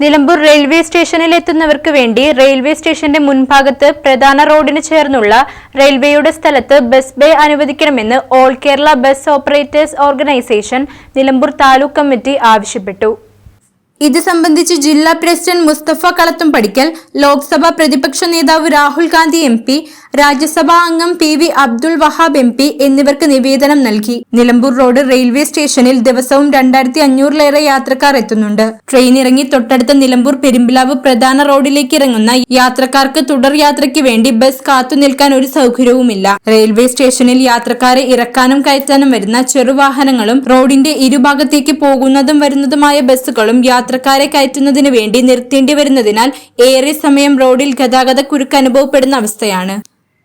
Nilambur railway സ്റ്റേഷനിൽ എത്തുന്നവർക്ക് വേണ്ടി റെയിൽവേ സ്റ്റേഷന്റെ മുൻഭാഗത്ത് പ്രധാന റോഡിന് ചേർന്നുള്ള റെയിൽവേയുടെ സ്ഥലത്ത് ബസ് ബേ അനുവദിക്കണമെന്ന് all Kerala bus operators organisation Nilambur taluk committee ആവശ്യപ്പെട്ടു. ഇത് സംബന്ധിച്ച് ജില്ലാ പ്രസിഡന്റ് മുസ്തഫ കളത്തും പഠിക്കൽ ലോക്സഭാ പ്രതിപക്ഷ നേതാവ് രാഹുൽ ഗാന്ധി എം പി രാജ്യസഭാ അംഗം P V Abdul Wahab M P എന്നിവർക്ക് നിവേദനം നൽകി. നിലമ്പൂർ റോഡ് റെയിൽവേ സ്റ്റേഷനിൽ ദിവസവും രണ്ടായിരത്തി അഞ്ഞൂറിലേറെ യാത്രക്കാർ എത്തുന്നുണ്ട്. ട്രെയിൻ ഇറങ്ങി തൊട്ടടുത്ത നിലമ്പൂർ പെരുമ്പിലാവ് പ്രധാന റോഡിലേക്ക് ഇറങ്ങുന്ന യാത്രക്കാർക്ക് തുടർ യാത്രയ്ക്ക് വേണ്ടി ബസ് കാത്തു നിൽക്കാൻ ഒരു സൗകര്യവുമില്ല. റെയിൽവേ സ്റ്റേഷനിൽ യാത്രക്കാരെ ഇറക്കാനും കയറ്റാനും വരുന്ന ചെറുവാഹനങ്ങളും റോഡിന്റെ ഇരുഭാഗത്തേക്ക് പോകുന്നതും വരുന്നതുമായ ബസ്സുകളും യാത്രക്കാരെ കയറ്റുന്നതിന് വേണ്ടി നിർത്തേണ്ടി വരുന്നതിനാൽ ഏറെ സമയം റോഡിൽ ഗതാഗത കുരുക്ക് അനുഭവപ്പെടുന്ന അവസ്ഥയാണ്.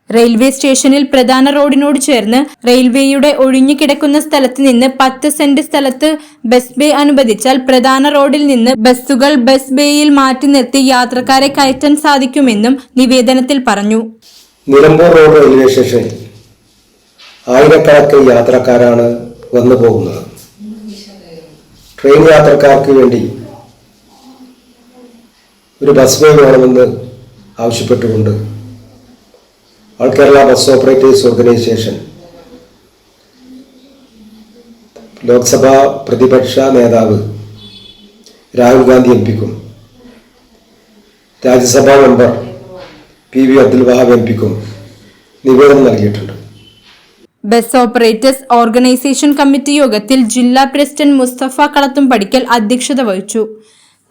റെയിൽവേ സ്റ്റേഷനിൽ പ്രധാന റോഡിനോട് ചേർന്ന് റെയിൽവേയുടെ ഒഴിഞ്ഞുകിടക്കുന്ന സ്ഥലത്ത് നിന്ന് പത്ത് സെന്റ് സ്ഥലത്ത് ബസ് ബേ അനുവദിച്ചാൽ പ്രധാന റോഡിൽ നിന്ന് ബസ്സുകൾ ബസ് ബേയിൽ മാറ്റി നിർത്തി യാത്രക്കാരെ കയറ്റാൻ സാധിക്കുമെന്നും നിവേദനത്തിൽ പറഞ്ഞു. നിലമ്പൂർ റോഡ് റെയിൽവേ സ്റ്റേഷനിൽ ആയിരക്കണക്കിന് യാത്രക്കാരാണ് വന്നു പോകുന്നത് ട്രെയിൻ യാത്രക്കാർക്ക് വേണ്ടി ഒരു ബസ് വേ വേണമെന്ന് ആവശ്യപ്പെട്ടുകൊണ്ട് all Kerala bus operators organisation Lok Sabha പ്രതിപക്ഷ നേതാവ് രാഹുൽ ഗാന്ധി എം പിക്കും Rajya Sabha member P V Abdul Wahab M പിക്കും നിവേദനം നൽകിയിട്ടുണ്ട്. ബസ് ഓപ്പറേറ്റേഴ്സ് ഓർഗനൈസേഷൻ കമ്മിറ്റി യോഗത്തിൽ ജില്ലാ പ്രസിഡന്റ് മുസ്തഫ കളത്തും പഠിക്കൽ അധ്യക്ഷത വഹിച്ചു.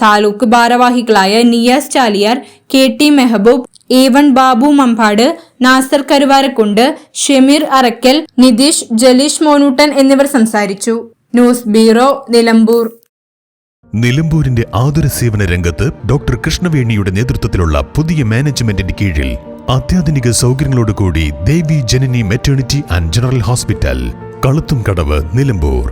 താലൂക്ക് ഭാരവാഹികളായ Niyas Chaliyar K T Mehaboob A one Babu Mampad Nasar Karuvarakkund Shameer Arakkal Nitheesh Jaleesh Monoottan എന്നിവർ സംസാരിച്ചു. News bureau Nilambur. നിലമ്പൂരിന്റെ ആതുര സേവന രംഗത്ത് ഡോക്ടർ കൃഷ്ണവേണിയുടെ നേതൃത്വത്തിലുള്ള പുതിയ മാനേജ്മെന്റിന്റെ കീഴിൽ അത്യാധുനിക സൗകര്യങ്ങളോടുകൂടി Devi Janani maternity and general hospital കളുത്തും കടവ് നിലമ്പൂർ.